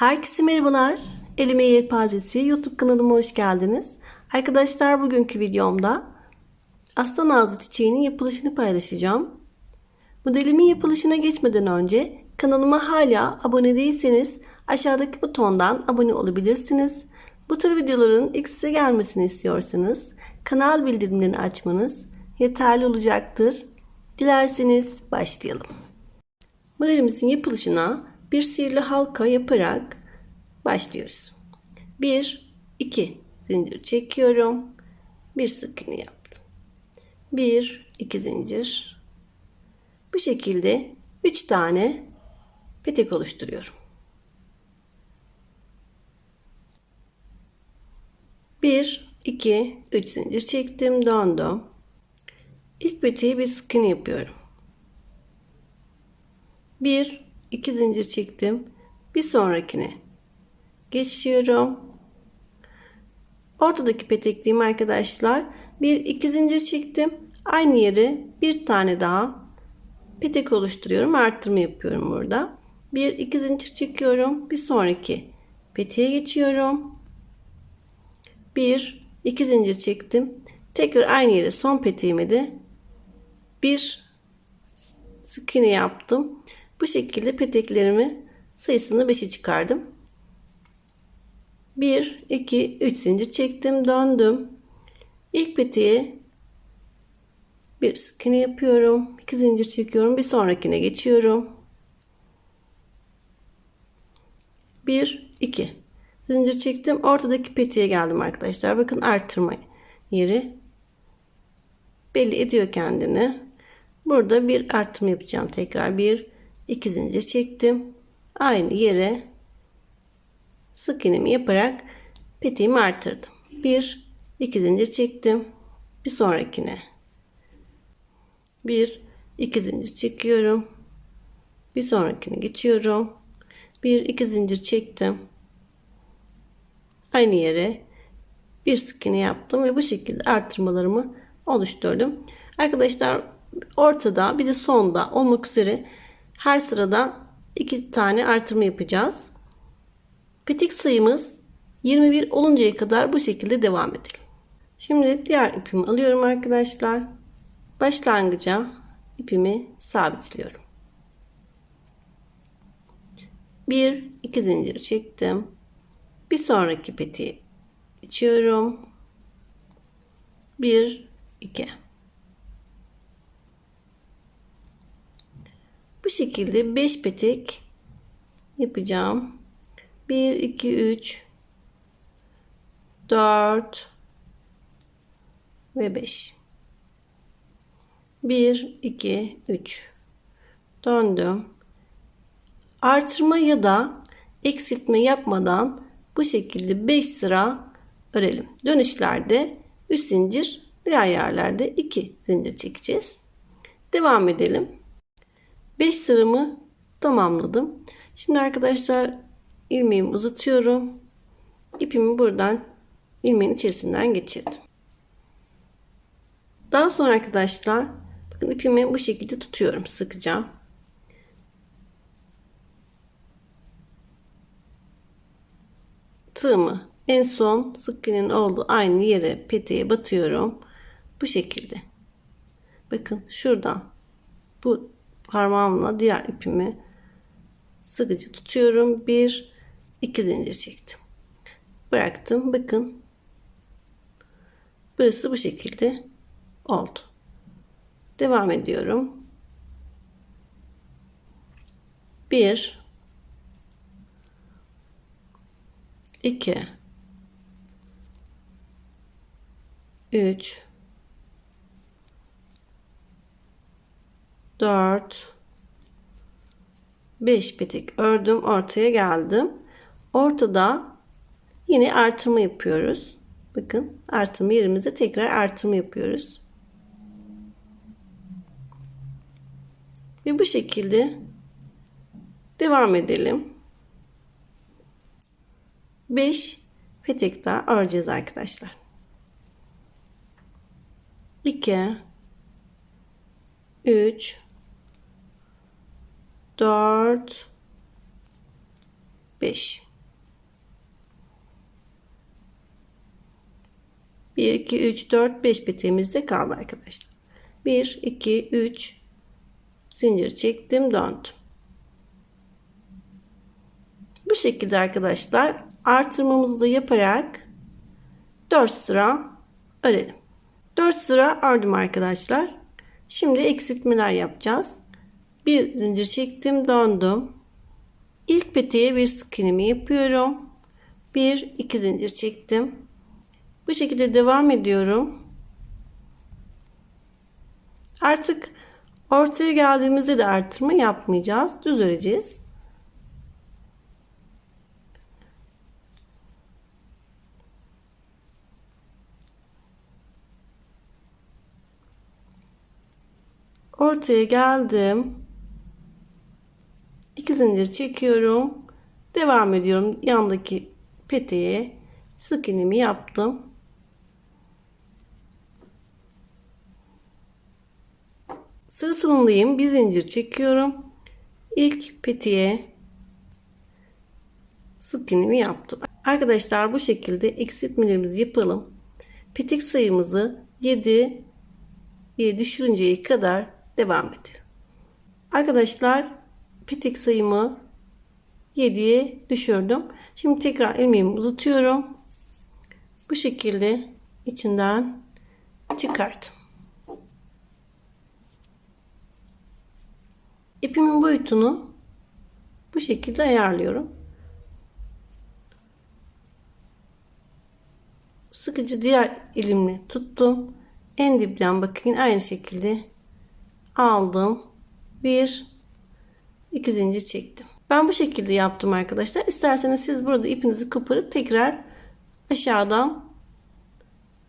Herkese merhabalar. Elime Yelpazesi YouTube kanalıma hoş geldiniz. Arkadaşlar bugünkü videomda aslan ağzı çiçeğinin yapılışını paylaşacağım. Modelimin yapılışına geçmeden önce kanalıma hala abone değilseniz aşağıdaki butondan abone olabilirsiniz. Bu tür videoların ilk size gelmesini istiyorsanız kanal bildirimlerini açmanız yeterli olacaktır. Dilerseniz başlayalım. Modelimizin yapılışına bir sihirli halka yaparak başlıyoruz. 1 2 zincir çekiyorum. Bir sık iğne yaptım. 1 2 zincir. Bu şekilde 3 tane petek oluşturuyorum. 1 2 3 zincir çektim, döndüm. İlk peteği bir sık iğne yapıyorum. 1 2 zincir çektim. Bir sonrakine geçiyorum. Ortadaki petekliğim arkadaşlar. Bir iki zincir çektim. Aynı yere bir tane daha petek oluşturuyorum. Arttırma yapıyorum burada. Bir iki zincir çekiyorum. Bir sonraki peteğe geçiyorum. Bir iki zincir çektim. Tekrar aynı yere son peteğime de bir sık iğne yaptım. Bu şekilde peteklerimi sayısını 5'e çıkardım. 1, 2, 3 zincir çektim. Döndüm. İlk peteğe bir sık iğne yapıyorum. 2 zincir çekiyorum. Bir sonrakine geçiyorum. 1, 2 zincir çektim. Ortadaki peteğe geldim arkadaşlar. Bakın arttırma yeri belli ediyor kendini. Burada bir artırma yapacağım. Tekrar bir 2 zincir çektim. Aynı yere sık iğnemi yaparak peteğimi artırdım. 1 2 zincir çektim. Bir sonrakine 1 2 zincir çekiyorum. Bir sonrakine geçiyorum. 1 2 zincir çektim. Aynı yere bir sık iğne yaptım ve bu şekilde artırmalarımı oluşturdum. Arkadaşlar ortada bir de sonda olmak üzere her sırada iki tane artırma yapacağız. Petek sayımız 21 oluncaya kadar bu şekilde devam edelim. Şimdi diğer ipimi alıyorum arkadaşlar. Başlangıca ipimi sabitliyorum. 1 2 zincir çektim. Bir sonraki peteği geçiyorum. 1 2 Bu şekilde 5 petek yapacağım. 1 2 3 4 ve 5. 1 2 3 döndüm. Artırma ya da eksiltme yapmadan bu şekilde 5 sıra örelim. Dönüşlerde 3 zincir, diğer yerlerde 2 zincir çekeceğiz. Devam edelim. 5 sıramı tamamladım. Şimdi arkadaşlar ilmeğimi uzatıyorum. İpimi buradan ilmeğin içerisinden geçirdim. Daha sonra arkadaşlar bakın ipimi bu şekilde tutuyorum sıkıca. Tığımı en son sık iğnenin olduğu aynı yere peteğe batıyorum. Bu şekilde. Bakın şuradan bu parmağımla diğer ipimi sıkıcı tutuyorum. Bir, iki zincir çektim. Bıraktım. Bakın. Burası bu şekilde oldu. Devam ediyorum. Bir, iki, üç, 4 5 petek ördüm ortaya geldim. Ortada yine artırma yapıyoruz. Bakın artırma yerimize tekrar artırma yapıyoruz. Ve bu şekilde devam edelim. 5 petek daha öreceğiz arkadaşlar. 2 3 4 5 1 2 3 4 5 peteğimizde kaldı arkadaşlar. 1 2 3 zincir çektim döndüm. Bu şekilde arkadaşlar artırmamızı da yaparak 4 sıra örelim. 4 sıra ördüm arkadaşlar. Şimdi eksiltmeler yapacağız. Bir zincir çektim döndüm. İlk peteğe bir sık iğnemi yapıyorum. Bir iki zincir çektim. Bu şekilde devam ediyorum. Artık ortaya geldiğimizde de artırma yapmayacağız. Düz öreceğiz. Ortaya geldim. İki zincir çekiyorum. Devam ediyorum. Yandaki peteğe sık iğnemi yaptım. Sıra sonundayım. Bir zincir çekiyorum. İlk petiğe sık iğnemi yaptım. Arkadaşlar bu şekilde eksiltmelerimizi yapalım. Petek sayımızı 7 diye düşürünceye kadar devam edelim. Arkadaşlar petek sayımı 7'ye düşürdüm. Şimdi tekrar ilmeğimi uzatıyorum. Bu şekilde içinden çıkarttım. İpimin boyutunu bu şekilde ayarlıyorum. Sıkıcı diğer elimle tuttum. En dipten bakın aynı şekilde aldım. Bir, iki zincir çektim. Ben bu şekilde yaptım arkadaşlar. İsterseniz siz burada ipinizi koparıp tekrar aşağıdan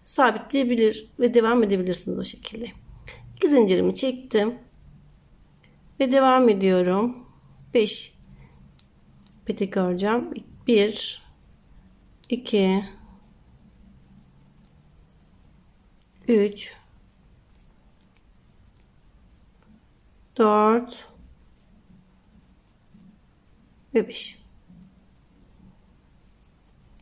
sabitleyebilir ve devam edebilirsiniz o şekilde. İki zincirimi çektim. Ve devam ediyorum. 5 petek öreceğim. 1 2 3 4 ve 5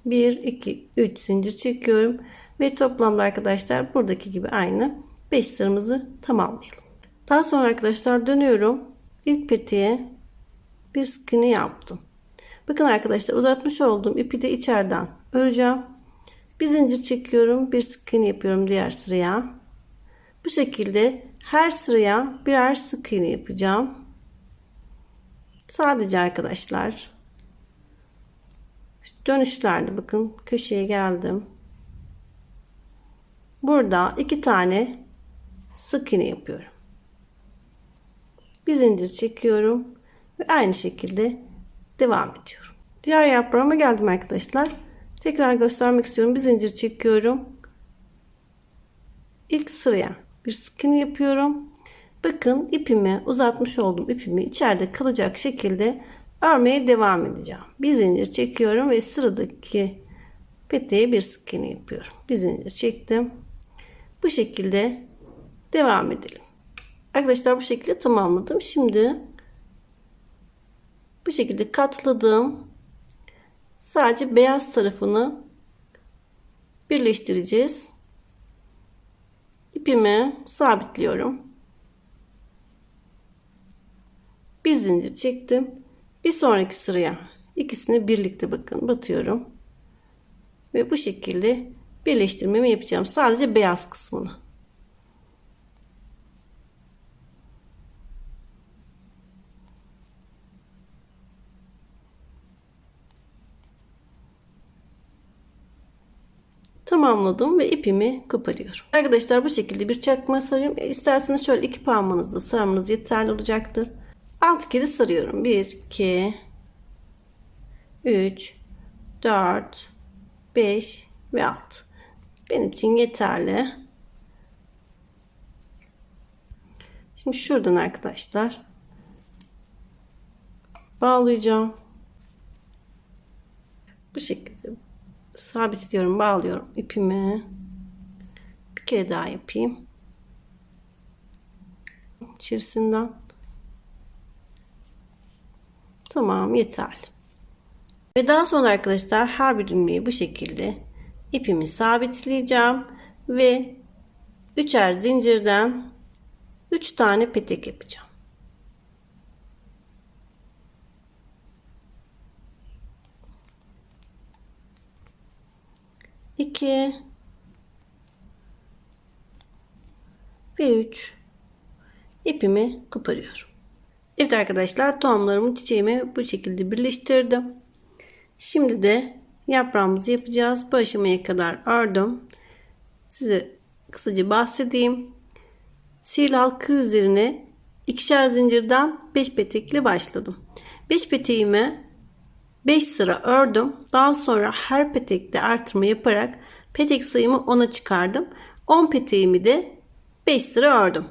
1 2 3 zincir çekiyorum ve toplamda arkadaşlar buradaki gibi aynı 5 sıramızı tamamlayalım. Daha sonra arkadaşlar dönüyorum. İlk petiğe bir sık iğne yaptım. Bakın arkadaşlar uzatmış olduğum ipi de içeriden öreceğim. Bir zincir çekiyorum. Bir sık iğne yapıyorum diğer sıraya. Bu şekilde her sıraya birer sık iğne yapacağım. Sadece arkadaşlar dönüşlerde bakın köşeye geldim. Burada iki tane sık iğne yapıyorum bir zincir çekiyorum ve aynı şekilde devam ediyorum. Diğer yaprağıma geldim arkadaşlar. Tekrar göstermek istiyorum. Bir zincir çekiyorum. İlk sıraya bir sık iğne yapıyorum. Bakın ipimi uzatmış olduğum ipimi içeride kalacak şekilde örmeye devam edeceğim. Bir zincir çekiyorum ve sıradaki peteğe bir sık iğne yapıyorum. Bir zincir çektim. Bu şekilde devam edelim. Arkadaşlar bu şekilde tamamladım. Şimdi bu şekilde katladım. Sadece beyaz tarafını birleştireceğiz. İpimi sabitliyorum. Bir zincir çektim. Bir sonraki sıraya ikisini birlikte bakın batıyorum. Ve bu şekilde birleştirmemi yapacağım. Sadece beyaz kısmını. tamamladım ve ipimi koparıyorum. Arkadaşlar bu şekilde bir çakma sarıyorum. E, isterseniz şöyle iki parmağınızla sarmanız yeterli olacaktır. 6 kere sarıyorum. 1 2 3 4 5 ve 6. Benim için yeterli. Şimdi şuradan arkadaşlar bağlayacağım. Bu şekilde sabitliyorum bağlıyorum ipimi bir kere daha yapayım içerisinden tamam yeterli ve daha sonra arkadaşlar her bir ilmeği bu şekilde ipimi sabitleyeceğim ve üçer zincirden 3 tane petek yapacağım. İki ve üç ipimi koparıyorum. Evet arkadaşlar tohumlarımı çiçeğimi bu şekilde birleştirdim. Şimdi de yaprağımızı yapacağız. Bu aşamaya kadar ördüm. Size kısaca bahsedeyim. Sihirli halka üzerine ikişer zincirden 5 petekli başladım. 5 peteğimi 5 sıra ördüm. Daha sonra her petekte artırma yaparak petek sayımı 10'a çıkardım. 10 peteğimi de 5 sıra ördüm.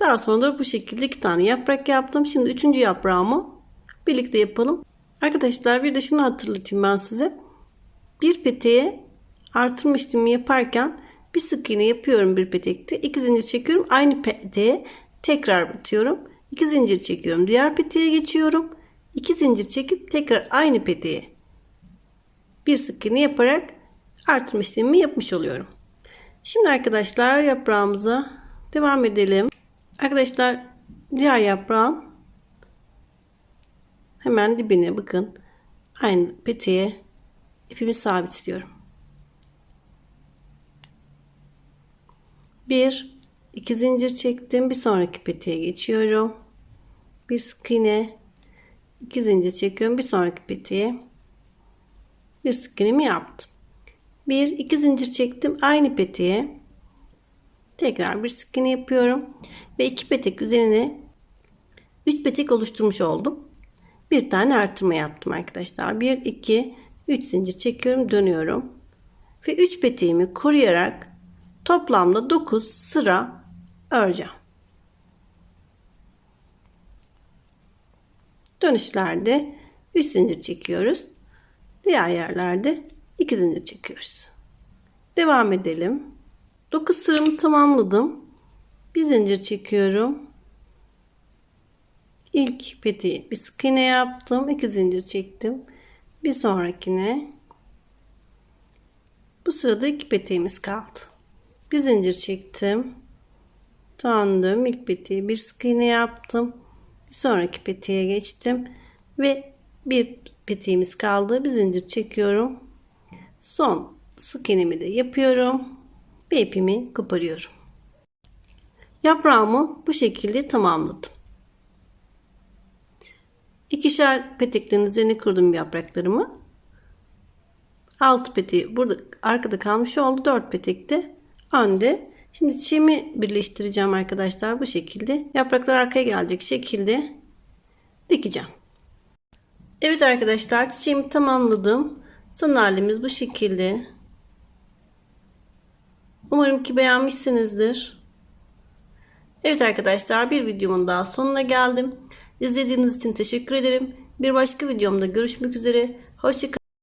Daha sonra da bu şekilde iki tane yaprak yaptım. Şimdi üçüncü yaprağımı birlikte yapalım. Arkadaşlar bir de şunu hatırlatayım ben size. Bir peteğe artırma işlemi yaparken bir sık iğne yapıyorum bir petekte. iki zincir çekiyorum. Aynı peteğe tekrar batıyorum. İki zincir çekiyorum. Diğer peteğe geçiyorum. İki zincir çekip tekrar aynı peteğe bir sık iğne yaparak artırma işlemimi yapmış oluyorum. Şimdi arkadaşlar yaprağımıza devam edelim. Arkadaşlar diğer yaprağın hemen dibine bakın. Aynı peteğe ipimi sabitliyorum. Bir, iki zincir çektim. Bir sonraki peteğe geçiyorum. Bir sık iğne, iki zincir çekiyorum. Bir sonraki peteğe bir sık iğnemi yaptım. Bir, iki zincir çektim. Aynı peteğe tekrar bir sık iğne yapıyorum ve iki petek üzerine 3 petek oluşturmuş oldum. Bir tane artırma yaptım arkadaşlar. 1 2 3 zincir çekiyorum, dönüyorum. Ve 3 peteğimi koruyarak toplamda 9 sıra öreceğim. Dönüşlerde 3 zincir çekiyoruz. Diğer yerlerde 2 zincir çekiyoruz. Devam edelim. 9 sıramı tamamladım. Bir zincir çekiyorum. İlk peteği bir sık iğne yaptım. 2 zincir çektim. Bir sonrakine bu sırada iki peteğimiz kaldı. Bir zincir çektim. Döndüm. İlk peteği bir sık iğne yaptım. Bir sonraki peteğe geçtim ve bir peteğimiz kaldı. Bir zincir çekiyorum. Son sık iğnemi de yapıyorum ve ipimi koparıyorum. Yaprağımı bu şekilde tamamladım. İkişer peteklerin üzerine kurdum yapraklarımı. 6 peteği burada arkada kalmış oldu. 4 petek de önde. Şimdi çiçeğimi birleştireceğim arkadaşlar bu şekilde. Yapraklar arkaya gelecek şekilde dikeceğim. Evet arkadaşlar çiçeğimi tamamladım. Son halimiz bu şekilde. Umarım ki beğenmişsinizdir. Evet arkadaşlar bir videomun daha sonuna geldim. İzlediğiniz için teşekkür ederim. Bir başka videomda görüşmek üzere. Hoşçakalın.